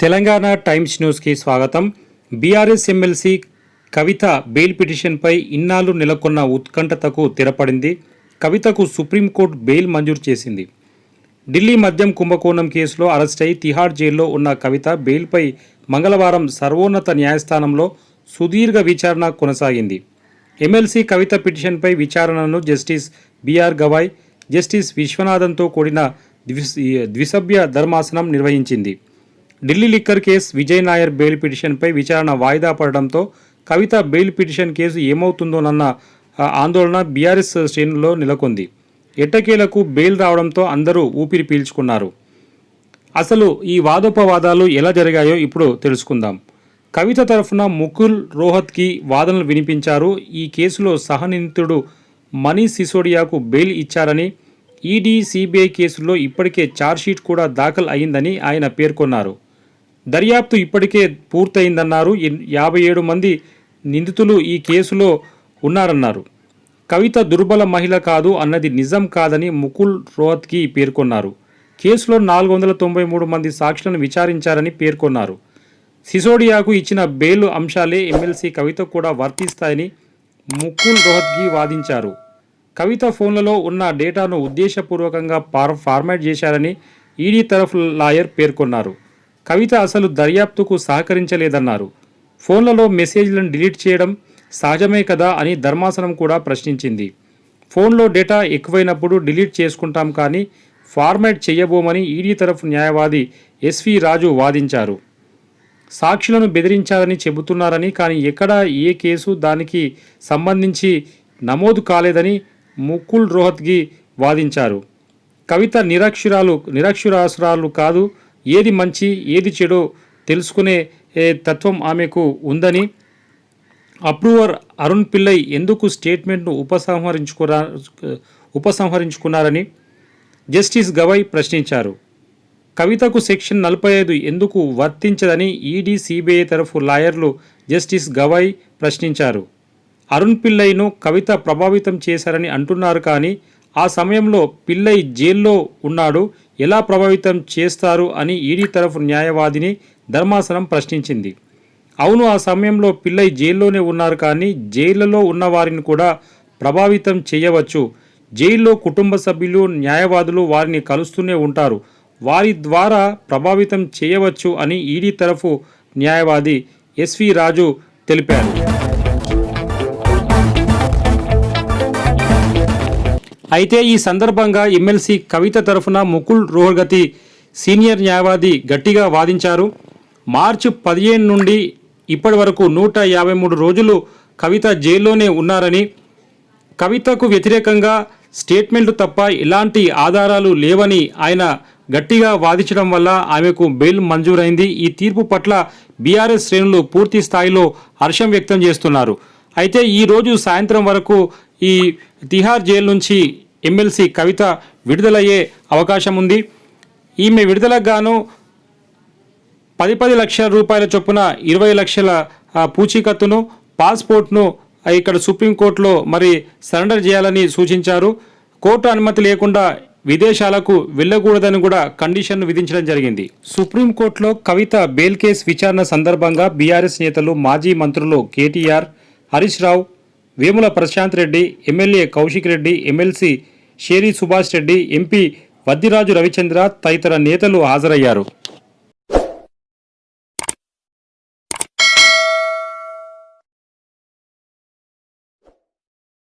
Telangana times న్యూస్కి స్వాగతం. BRS MLC కవిత bail పిటిషన్పై ఇన్నాళ్ళు నెలకొన్న ఉత్కంఠతకు తెరపడింది. కవితకు సుప్రీంకోర్టు బెయిల్ మంజూరు చేసింది. ఢిల్లీ మద్యం కుంభకోణం కేసులో అరెస్ట్ అయి తిహార్ జైల్లో ఉన్న కవిత బెయిల్పై మంగళవారం సర్వోన్నత న్యాయస్థానంలో సుదీర్ఘ విచారణ కొనసాగింది. ఎమ్మెల్సీ కవిత పిటిషన్పై విచారణను జస్టిస్ బీఆర్ గవాయ్ జస్టిస్ విశ్వనాథన్తో కూడిన ద్వి ద్విసభ్య ధర్మాసనం నిర్వహించింది. Delhi liquor case Vijay Nair bail పిటిషన్పై విచారణ వాయిదా పడడంతో కవిత బెయిల్ పిటిషన్ కేసు ఏమవుతుందోనన్న ఆందోళన బీఆర్ఎస్ శ్రేణుల్లో నెలకొంది. ఎట్టకేలకు బెయిల్ రావడంతో అందరూ ఊపిరి పీల్చుకున్నారు. అసలు ఈ వాదోపవాదాలు ఎలా జరిగాయో ఇప్పుడు తెలుసుకుందాం. కవిత తరఫున ముకుల్ రోహత్కి వాదనలు వినిపించారు. ఈ కేసులో సహనిందితుడు మనీష్ సిసోడియాకు బెయిల్ ఇచ్చారని ఈడీ సిబిఐ కేసుల్లో ఇప్పటికే ఛార్జ్షీట్ కూడా దాఖలు అయిందని ఆయన పేర్కొన్నారు. దర్యాప్తు ఇప్పటికే పూర్తయిందన్నారు. యాభై ఏడు మంది నిందితులు ఈ కేసులో ఉన్నారన్నారు. కవిత దుర్బల మహిళ కాదు అన్నది నిజం కాదని ముకుల్ రోహత్కి పేర్కొన్నారు. కేసులో నాలుగు వందల తొంభై మూడు మంది సాక్షులను విచారించారని పేర్కొన్నారు. సిసోడియాకు ఇచ్చిన బెయిల్ అంశాలే ఎమ్మెల్సీ కవిత కూడా వర్తిస్తాయని ముకుల్ రోహత్గి వాదించారు. కవిత ఫోన్లలో ఉన్న డేటాను ఉద్దేశపూర్వకంగా ఫార్ ఫార్మాట్ చేశారని ఈడీ తరఫు లాయర్ పేర్కొన్నారు. కవిత అసలు దర్యాప్తుకు సహకరించలేదన్నారు. ఫోన్లలో మెసేజ్లను డిలీట్ చేయడం సహజమే కదా అని ధర్మాసనం కూడా ప్రశ్నించింది. ఫోన్లో డేటా ఎక్కువైనప్పుడు డిలీట్ చేసుకుంటాం కానీ ఫార్మాట్ చేయబోమని ఈడీ తరఫు న్యాయవాది ఎస్వి రాజు వాదించారు. సాక్షులను బెదిరించారని చెబుతున్నారని కానీ ఎక్కడా ఏ కేసు దానికి సంబంధించి నమోదు కాలేదని ముకుల్ రోహత్గి వాదించారు. కవిత నిరక్షరాలు నిరక్షరాసురాలు కాదు ఏది మంచి ఏది చెడో తెలుసుకునే తత్వం ఆమెకు ఉందని అప్రూవర్ అరుణ్ పిల్లై ఎందుకు స్టేట్మెంట్ను ఉపసంహరించుకురా ఉపసంహరించుకున్నారని జస్టిస్ గవై ప్రశ్నించారు. కవితకు సెక్షన్ నలభై ఐదు ఎందుకు వర్తించదని ఈడీ సిబిఐ తరఫు లాయర్లు జస్టిస్ గవై ప్రశ్నించారు. అరుణ్ పిల్లైను కవిత ప్రభావితం చేశారని అంటున్నారు కానీ ఆ సమయంలో పిల్లై జైల్లో ఉన్నాడు ఎలా ప్రభావితం చేస్తారు అని ఈడీ తరఫు న్యాయవాదిని ధర్మాసనం ప్రశ్నించింది. అవును ఆ సమయంలో పిల్లై జైల్లోనే ఉన్నారు కానీ జైళ్ళలో ఉన్న వారిని కూడా ప్రభావితం చేయవచ్చు. జైల్లో కుటుంబ సభ్యులు న్యాయవాదులు వారిని కలుస్తూనే ఉంటారు. వారి ద్వారా ప్రభావితం చేయవచ్చు అని ఈడీ తరఫు న్యాయవాది ఎస్వి రాజు తెలిపారు. అయితే ఈ సందర్భంగా ఎమ్మెల్సీ కవిత తరఫున ముకుల్ రోహగతి సీనియర్ న్యాయవాది గట్టిగా వాదించారు. మార్చి పదిహేను నుండి ఇప్పటి వరకు నూట యాభై మూడు రోజులు కవిత జైల్లోనే ఉన్నారని కవితకు వ్యతిరేకంగా స్టేట్మెంట్లు తప్ప ఎలాంటి ఆధారాలు లేవని ఆయన గట్టిగా వాదించడం వల్ల ఆమెకు బెయిల్ మంజూరైంది. ఈ తీర్పు పట్ల బీఆర్ఎస్ శ్రేణులు పూర్తి స్థాయిలో హర్షం వ్యక్తం చేస్తున్నారు. అయితే ఈరోజు సాయంత్రం వరకు ఈ తిహార్ జైలు నుంచి ఎమ్మెల్సీ కవిత విడుదలయ్యే అవకాశం ఉంది. ఈమె విడుదలకు గాను పది పది లక్షల రూపాయల చొప్పున ఇరవై లక్షల పూచీకత్తును పాస్పోర్ట్ను ఇక్కడ సుప్రీంకోర్టులో మరి సరెండర్ చేయాలని సూచించారు. కోర్టు అనుమతి లేకుండా విదేశాలకు వెళ్ళకూడదని కూడా కండిషన్ విధించడం జరిగింది. సుప్రీంకోర్టులో కవిత బెయిల్ కేసు విచారణ సందర్భంగా బీఆర్ఎస్ నేతలు మాజీ మంత్రులు KTR Harish Rao Vemula Prashanth Reddy MLA Kaushik Reddy MLC Sheri Subhash Reddy MP Vaddiraju Ravichandra తదితర నేతలు హాజరయ్యారు.